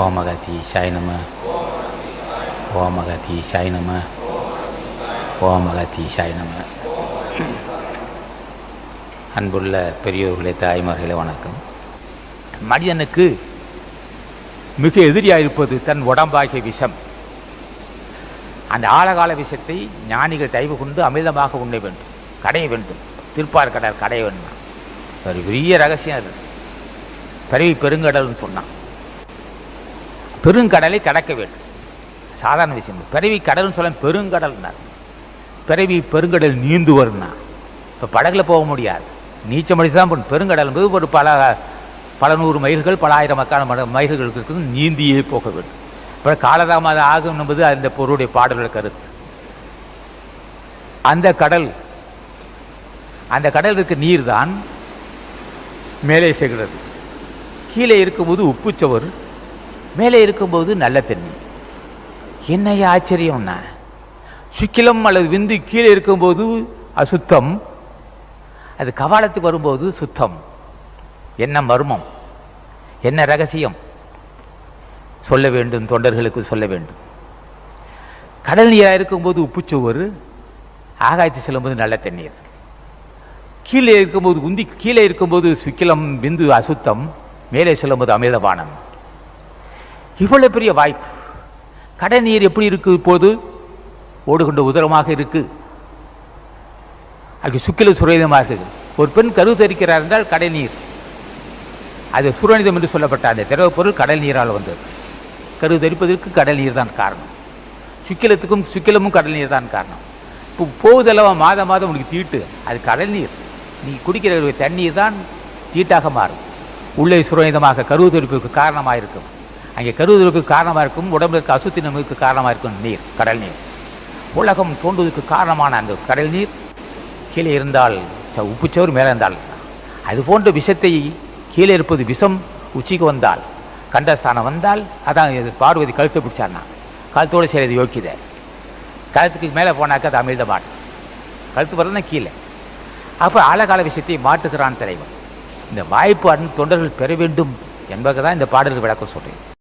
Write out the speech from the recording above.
ஓமகதீஷாய நம ஓமகதீஷாய நம ஓமகதீஷாய நம அன்புள்ள பெரியோர்களே தாய்மார்களே வணக்கம். மனிதனுக்கு மிக எதிரியாக இருப்பது தன் உடம்பாகிய விஷம். அந்த ஆழகால விஷத்தை ஞானிகள் தயவு கொண்டு அமிர்தமாக உண்ண வேண்டும் கடைய வேண்டும் திருப்பார் கடல் கடைய வேண்டும். ஒரு பெரிய ரகசியம் அது. பிறவி பெருங்கடல்னு சொன்னான். பெருங்கடலை கடக்க வேண்டும். சாதாரண விஷயம். பிறவி கடல்னு சொல்ல பெருங்கடல்னார். பிறவி பெருங்கடல் நீந்து வரும்னா இப்போ படகுல போக முடியாது. நீச்சல் அடித்து தான் போகணும். பெருங்கடல் என்பது ஒரு பல பல நூறு மைல்கள் பல ஆயிரம் மக்கான மைல்கள் இருக்குது நீந்தியே போக வேண்டும். இப்போ காலதாமதம் ஆகும் என்பது அந்த பொருளுடைய பாடல்கள் கருத்து. அந்த கடல் அந்த கடலுக்கு நீர் தான் மேலே செல்கிறது. கீழே இருக்கும்போது உப்புச்சவர் மேலே இருக்கும்போது நல்ல தண்ணி என்னைய ஆச்சரியம்னா? சுக்கிலம் அல்லது விந்து கீழே இருக்கும்போது அசுத்தம். அது கவாலத்துக்கு வரும்போது சுத்தம். என்ன மர்மம்? என்ன ரகசியம்? சொல்ல வேண்டும் தொண்டர்களுக்கு சொல்ல வேண்டும். கடல் நீராக இருக்கும்போது உப்புச்சுவர் ஆகாயத்து செல்லும்போது நல்ல தண்ணீர். கீழே இருக்கும்போது உந்தி கீழே இருக்கும்போது சுக்கிலம் விந்து அசுத்தம். மேலே செல்லும்போது அமிர்தபானம். இவ்வளவு பெரிய வாய்ப்பு. கடல் நீர் எப்படி இருக்கு இப்போது? ஓடுகின்ற உதரமாக இருக்கு. அது சுக்கில சுரேதமாக ஒரு பெண் கரு தரிக்கிறார் என்றால் கடல் நீர். அது சுரணிதம் என்று சொல்லப்பட்ட அந்த திரவ பொருள் கடல் நீரால் வந்தது. கரு தரிப்பதற்கு கடல் நீர் தான் காரணம். சுக்கிலத்துக்கும் சுக்கிலமும் கடல் நீர் தான் காரணம். இப்போ போகுதளவா மாதம் மாதம் உனக்கு தீட்டு. அது கடல் நீர். நீ குடிக்கிற தண்ணீர் தான் தீட்டாக மாறும். உள்ளே சுரணிதமாக கருவுதரிப்புக்கு காரணமாக இருக்கும் அங்கே கருவுதலுக்கு காரணமாக இருக்கும் உடம்புல இருக்க அசுத்தி நமக்கு காரணமாக இருக்கும் நீர் கடல் நீர். உலகம் தோன்றுவதற்கு காரணமான அந்த கடல் நீர் கீழே இருந்தால் ச- உப்புச்சோறு மேலே இருந்தால். அது போன்ற விஷத்தை கீழே இருப்பது விஷம் உச்சிக்கு வந்தால். கண்டஸ்தானம் வந்தால் அதான் இது பார்வதி கழுத்தை பிடிச்சான்னா. கழுத்தோடு செய்கிறது யோக்கியதை கழுத்துக்கு மேலே போனாக்க அது அமிழ்த மாட்டு கழுத்து வரலாம் கீழே. அப்போ ஆழகால விஷயத்தை மாற்றுகிறான் தலைவன். இந்த வாய்ப்பு அன் தொண்டர்கள் பெற வேண்டும் என்பதை தான் இந்த பாடலுக்கு விளக்கம் சொல்கிறேன்